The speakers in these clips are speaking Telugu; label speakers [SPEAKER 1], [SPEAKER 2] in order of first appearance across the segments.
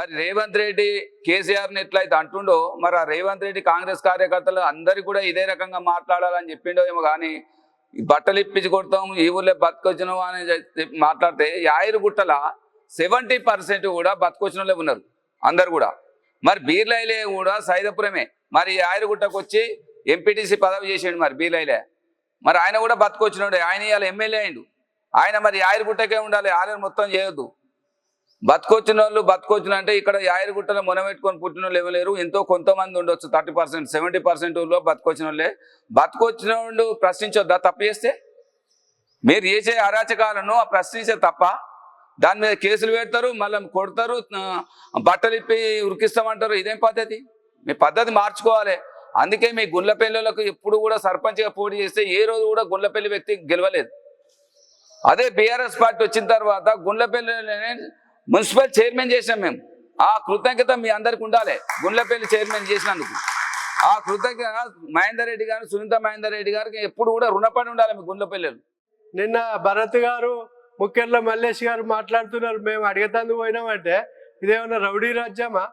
[SPEAKER 1] మరి రేవంత్ రెడ్డి కేసీఆర్ని ఎట్లయితే అంటుండో మరి ఆ రేవంత్ రెడ్డి కాంగ్రెస్ కార్యకర్తలు అందరికీ కూడా ఇదే రకంగా మాట్లాడాలని చెప్పిండో ఏమో కానీ బట్టలు ఇప్పించి కొడతాం ఈ ఊర్లో బతుకొచ్చినాం అని మాట్లాడితే యాయిరు గుట్టల సెవెంటీ పర్సెంట్ కూడా బతుకొచ్చిన వాళ్ళే ఉన్నారు అందరు కూడా. మరి బీర్లైలే కూడా సైదపురమే. మరి యాయిరుగుట్టకు వచ్చి ఎంపీటీసీ పదవి చేసిండు మరి బీర్లైలే. మరి ఆయన కూడా బతుకొచ్చినాడు ఆయన ఇవాళ ఎమ్మెల్యే అయిండు. ఆయన మరి యాయిరుగుట్టకే ఉండాలి ఆయన మొత్తం చేయొద్దు. బతుకొచ్చిన వాళ్ళు బతుకొచ్చిన అంటే ఇక్కడ యాయరుగుట్టలో మొనబెట్టుకొని పుట్టిన వాళ్ళు ఎవరు లేరు. ఎంతో కొంతమంది ఉండొచ్చు. థర్టీ పర్సెంట్ సెవెంటీ పర్సెంట్ బతుకొచ్చిన వాళ్ళే బతుకొచ్చిన వాళ్ళు ప్రశ్నించొద్దా? తప్పు చేస్తే? మీరు చేసే అరాచకాలను ఆ ప్రశ్నించే తప్ప దాని మీద కేసులు పెడతారు మళ్ళీ కొడతారు బట్టలు ఇప్పి ఉరికిస్తామంటారు. ఇదేం పద్ధతి? మీ పద్ధతి మార్చుకోవాలి. అందుకే మీ గుండ్లపల్లిలకు ఎప్పుడు కూడా సర్పంచ్గా పోటీ చేస్తే ఏ రోజు కూడా గుండ్లపల్లి వ్యక్తి గెలవలేదు. అదే బీఆర్ఎస్ పార్టీ వచ్చిన తర్వాత గుండ్లపల్లి మున్సిపల్ చైర్మన్ చేసాం మేము. ఆ కృతజ్ఞత మీ అందరికి ఉండాలి. గుండ్లపల్లి చైర్మన్ చేసినందుకు. ఆ కృతజ్ఞత మహేందర్ రెడ్డి గారు సునీత మహేందర్ రెడ్డి గారికి ఎప్పుడు కూడా రుణపడి ఉండాలి మీ గుండ్లపల్లి
[SPEAKER 2] నిన్న భరత్ గారు ముఖ్యంలో మల్లేష్ గారు మాట్లాడుతున్నారు. మేము అడిగేతందుకు పోయినామంటే ఇదేమన్నా రౌడీ రాజ్యమా?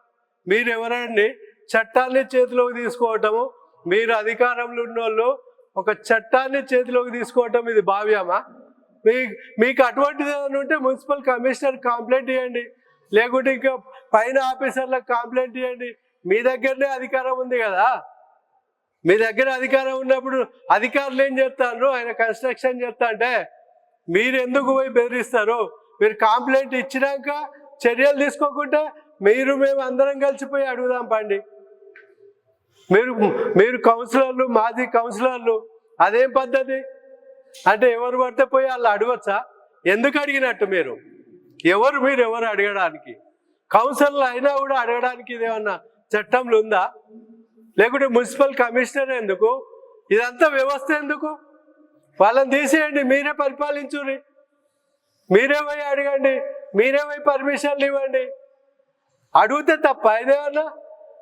[SPEAKER 2] మీరు ఎవరండి? చట్టాన్ని చేతిలోకి తీసుకోవటము మీరు అధికారంలో ఉన్నోళ్ళు ఒక చట్టాన్ని చేతిలోకి తీసుకోవటం ఇది భావ్యమా? మీ మీకు అటువంటిది ఏమైనా ఉంటే మున్సిపల్ కమిషనర్ కంప్లైంట్ ఇవ్వండి లేకుంటే ఇంకా పైన ఆఫీసర్లకు కంప్లైంట్ ఇవ్వండి మీ దగ్గరనే అధికారం ఉంది కదా. మీ దగ్గర అధికారం ఉన్నప్పుడు అధికారులు ఏం చేస్తారు? ఆయన కన్స్ట్రక్షన్ చేస్తా అంటే మీరు ఎందుకు పోయి బెదిరిస్తారు? మీరు కంప్లైంట్ ఇచ్చినాక చర్యలు తీసుకోకుంటే మీరు మేము అందరం కలిసిపోయి అడుగుదాం పండి. మీరు మీరు కౌన్సిలర్లు మాజీ కౌన్సిలర్లు అదేం పద్ధతి? అంటే ఎవరు పడితే పోయి వాళ్ళు అడగచ్చా? ఎందుకు అడిగినట్టు మీరు? ఎవరు మీరు ఎవరు అడగడానికి? కౌన్సిల్ అయినా కూడా అడగడానికి ఇదేమన్నా చట్టంలో ఉందా? లేకుంటే మున్సిపల్ కమిషనర్ ఎందుకు? ఇదంతా వ్యవస్థ ఎందుకు? వాళ్ళని తీసేయండి మీరే పరిపాలించుని మీరే పోయి అడగండి మీరే పోయి పర్మిషన్లు ఇవ్వండి. అడిగితే తప్ప ఇదేమన్నా?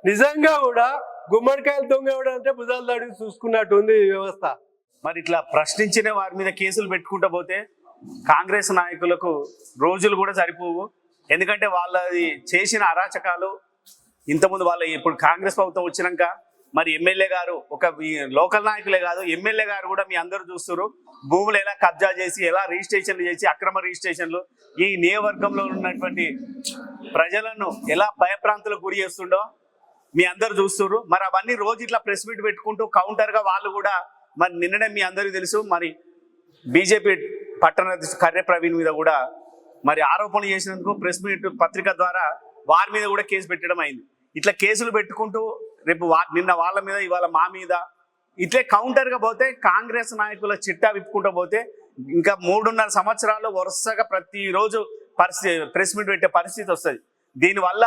[SPEAKER 2] నిజంగా కూడా గుమ్మడికాయలు దొంగ అంటే భుజాలు అడిగి చూసుకున్నట్టు ఉంది ఈ వ్యవస్థ.
[SPEAKER 3] మరి ఇట్లా ప్రశ్నించిన వారి మీద కేసులు పెట్టుకుంటూ పోతే కాంగ్రెస్ నాయకులకు రోజులు కూడా సరిపోవు. ఎందుకంటే వాళ్ళది చేసిన అరాచకాలు ఇంతకుముందు వాళ్ళ ఇప్పుడు కాంగ్రెస్ ప్రభుత్వం వచ్చినాక మరి ఎమ్మెల్యే గారు ఒక లోకల్ నాయకులే కాదు ఎమ్మెల్యే గారు కూడా మీ అందరూ చూస్తారు భూములు ఎలా కబ్జా చేసి ఎలా రిజిస్ట్రేషన్లు చేసి అక్రమ రిజిస్ట్రేషన్లు ఈ నియోజకవర్గంలో ఉన్నటువంటి ప్రజలను ఎలా భయప్రాంతులకు గురి చేస్తుండో మీ అందరు చూస్తున్నారు. మరి అవన్నీ రోజు ఇట్లా ప్రెస్ మీట్ పెట్టుకుంటూ కౌంటర్గా వాళ్ళు కూడా మరి నిన్ననే మీ అందరికీ తెలుసు మరి బీజేపీ పట్టణ కార్యప్రవీణ్ ప్రవీణ్ మీద కూడా మరి ఆరోపణలు చేసినందుకు ప్రెస్ మీట్ పత్రిక ద్వారా వారి మీద కూడా కేసు పెట్టడం అయింది. ఇట్లా కేసులు పెట్టుకుంటూ రేపు వా- నిన్న వాళ్ళ మీద ఇవాళ మా మీద ఇట్లే కౌంటర్గా పోతే కాంగ్రెస్ నాయకుల చిట్టా విప్పుకుంటూ పోతే ఇంకా మూడున్నర సంవత్సరాలు వరుసగా ప్రతిరోజు పరిస్థితి ప్రెస్ మీట్ పెట్టే పరిస్థితి వస్తుంది. దీనివల్ల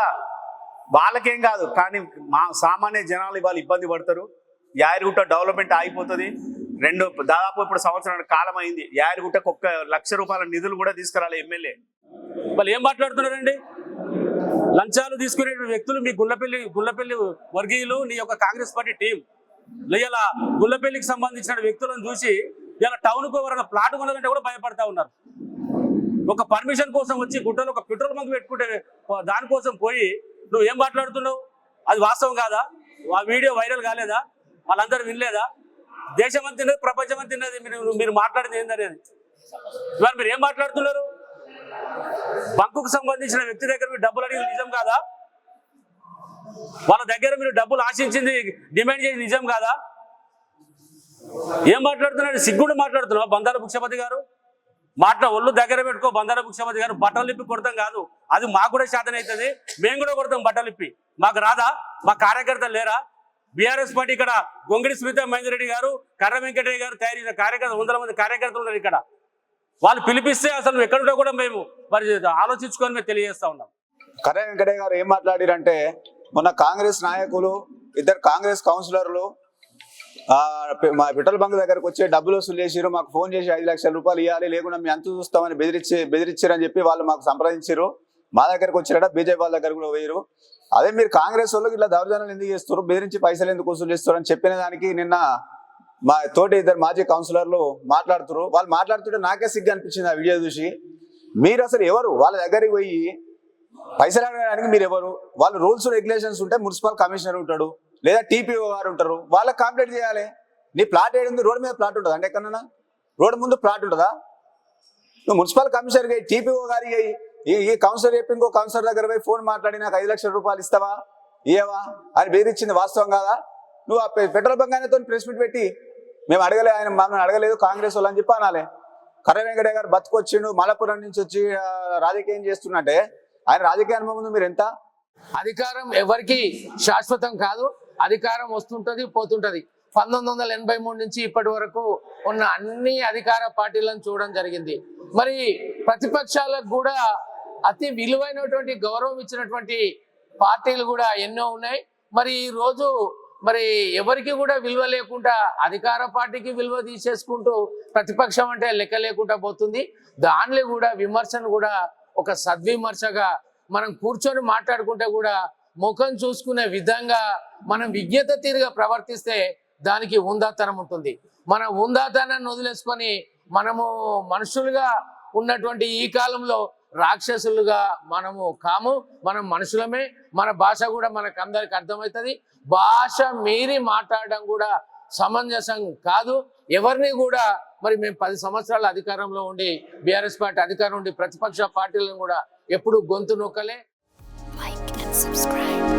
[SPEAKER 3] వాళ్ళకేం కాదు కానీ మా సామాన్య జనాలు ఇవాళ ఇబ్బంది పడతారు. యాయరుగుట్ట డెవలప్మెంట్ ఆగిపోతుంది. రెండు దాదాపు ఇప్పుడు సంవత్సరం కాలం అయింది యాయరుగుట్టకు ఒక్క లక్ష రూపాయల నిధులు కూడా తీసుకురాలి ఎమ్మెల్యే.
[SPEAKER 4] వాళ్ళు ఏం మాట్లాడుతున్నారండి? లంచాలు తీసుకునే వ్యక్తులు మీ గుళ్ళపల్లి గుళ్ళపల్లి వర్గీయులు నీ యొక్క కాంగ్రెస్ పార్టీ టీం. ఇలా గుళ్ళపల్లికి సంబంధించిన వ్యక్తులను చూసి ఇలా టౌన్కు ఎవరైనా ప్లాట్ కొనాలంటే కూడా భయపడతా ఉన్నారు. ఒక పర్మిషన్ కోసం వచ్చి గుట్టలో ఒక పెట్రోల్ బంక్ పెట్టుకుంటే దానికోసం పోయి నువ్వు ఏం మాట్లాడుతున్నావు? అది వాస్తవం కాదా? ఆ వీడియో వైరల్ కాలేదా? వాళ్ళందరూ వినలేదా? దేశం అంతా తిన్నది ప్రపంచం అంతా తిన్నది మీరు మీరు మాట్లాడింది ఏందనేది? ఇవాళ మీరు ఏం మాట్లాడుతున్నారు? బంకుకు సంబంధించిన వ్యక్తి దగ్గర మీరు డబ్బులు అడిగింది నిజం కాదా? వాళ్ళ దగ్గర మీరు డబ్బులు ఆశించింది డిమాండ్ చేసి నిజం కాదా? ఏం మాట్లాడుతున్నాడు సిగ్గుడు మాట్లాడుతున్నావు బందార ముఖ్యపతి గారు? మాట్లా ఒళ్ళు దగ్గర పెట్టుకో బందార ముఖ్యపతి గారు. బట్టలు ఇప్పి కొడతాం కాదు. అది మాకు కూడా శాతం అవుతుంది మేము కూడా కొడతాం బట్టలు ఇప్పి మాకు రాదా? మా కార్యకర్తలు లేరా? బీఆర్ఎస్ పార్టీ ఇక్కడ గొంగిడి స్మిత మహేందర్ రెడ్డి గారు కర్ర వెంకటరెడ్డి గారు తయారు చేసిన కార్యకర్త వందల మంది కార్యకర్తలు ఉన్నారు ఇక్కడ. వాళ్ళు పిలిపిస్తే అసలు ఎక్కడుంటో కూడా మేము మరి ఆలోచించుకొని మేము తెలియజేస్తా ఉన్నాం.
[SPEAKER 5] కర్ర వెంకటయ్య గారు ఏం మాట్లాడిరంటే మొన్న కాంగ్రెస్ నాయకులు ఇద్దరు కాంగ్రెస్ కౌన్సిలర్లు మా పెట్రోల్ బంక్ దగ్గరకు వచ్చి డబ్బులు వసూలు చేసిరు మాకు ఫోన్ చేసి ఐదు లక్షల రూపాయలు ఇవ్వాలి లేకుండా మేము అంత చూస్తామని బెదిరించి బెదిరించారని చెప్పి వాళ్ళు మాకు సంప్రదించారు మా దగ్గరకు వచ్చారట బీజేపీ వాళ్ళ దగ్గర కూడా పోయారు అదే మీరు కాంగ్రెస్ వాళ్ళకి ఇట్లా దౌర్జన్యాలు ఎందుకు చేస్తారు బెదిరించి పైసలు ఎందుకు వసూలు చేస్తారు అని చెప్పిన దానికి నిన్న మా తోటి ఇద్దరు మాజీ కౌన్సిలర్లు మాట్లాడుతున్నారు. వాళ్ళు మాట్లాడుతుంటే నాకే సిగ్గు అనిపించింది ఆ వీడియో చూసి. మీరు అసలు ఎవరు? వాళ్ళ దగ్గరికి పోయి పైసలు అడగడానికి మీరు ఎవరు? వాళ్ళు రూల్స్ రెగ్యులేషన్స్ ఉంటే మున్సిపల్ కమిషనర్ ఉంటాడు లేదా టీపీఓ గారు ఉంటారు. వాళ్ళకి కంప్లైంట్ చేయాలి. నీ ప్లాట్ ఏడుంది? రోడ్డు మీద ప్లాట్ ఉంటుందా? అంటే ఎక్కడన్నా? రోడ్డు ముందు ప్లాట్ ఉంటుందా? నువ్వు మున్సిపల్ కమిషనర్ టీపీఓ గారికి ఈ ఈ కౌన్సిలర్ చెప్పి ఇంకో కౌన్సిలర్ దగ్గర పోయి ఫోన్ మాట్లాడి నాకు ఐదు లక్షల రూపాయలు ఇస్తావా? ఏవా అని బెదిరించింది వాస్తవం కాదా? నువ్వు ఆ పెట్రోల్ బంక్ ఆయనతో ప్రెస్ మీట్ పెట్టి మేము అడగలే ఆయన మమ్మల్ని అడగలేదు కాంగ్రెస్ వాళ్ళు అని చెప్పి అనాలి. కర్ర వెంకటయ్య గారు బతుకొచ్చిండు మలపురం నుంచి వచ్చి రాజకీయం చేస్తున్నట్టే. ఆయన రాజకీయ అనుభవం ఉంది మీరు ఎంత
[SPEAKER 6] అధికారం ఎవరికి శాశ్వతం కాదు. అధికారం వస్తుంటది పోతుంటది. పంతొమ్మిది వందల ఎనభై మూడు నుంచి ఇప్పటి వరకు ఉన్న అన్ని అధికార పార్టీలను చూడడం జరిగింది. మరి ప్రతిపక్షాలకు కూడా అతి విలువైనటువంటి గౌరవం ఇచ్చినటువంటి పార్టీలు కూడా ఎన్నో ఉన్నాయి. మరి ఈ రోజు మరి ఎవరికి కూడా విలువ లేకుండా అధికార పార్టీకి విలువ తీసేసుకుంటూ ప్రతిపక్షం అంటే లెక్క లేకుండా పోతుంది. దానిలో కూడా విమర్శను కూడా ఒక సద్విమర్శగా మనం కూర్చొని మాట్లాడుకుంటే కూడా ముఖం చూసుకునే విధంగా మనం విజ్ఞత తీరుగా ప్రవర్తిస్తే దానికి ఉందాతనం ఉంటుంది. మన ఉందాతనాన్ని వదిలేసుకొని మనము మనుషులుగా ఉన్నటువంటి ఈ కాలంలో రాక్షసులుగా మనము కాము మనం మనుషులమే మన భాష కూడా మనకు అందరికి అర్థమవుతుంది. భాష మీరి మాట్లాడడం కూడా సమంజసం కాదు. ఎవరిని కూడా మరి మేము పది సంవత్సరాల అధికారంలో ఉండి బీఆర్ఎస్ పార్టీ అధికారం ఉండి ప్రతిపక్ష పార్టీలను కూడా ఎప్పుడు గొంతు నొక్కలే.
[SPEAKER 7] Like.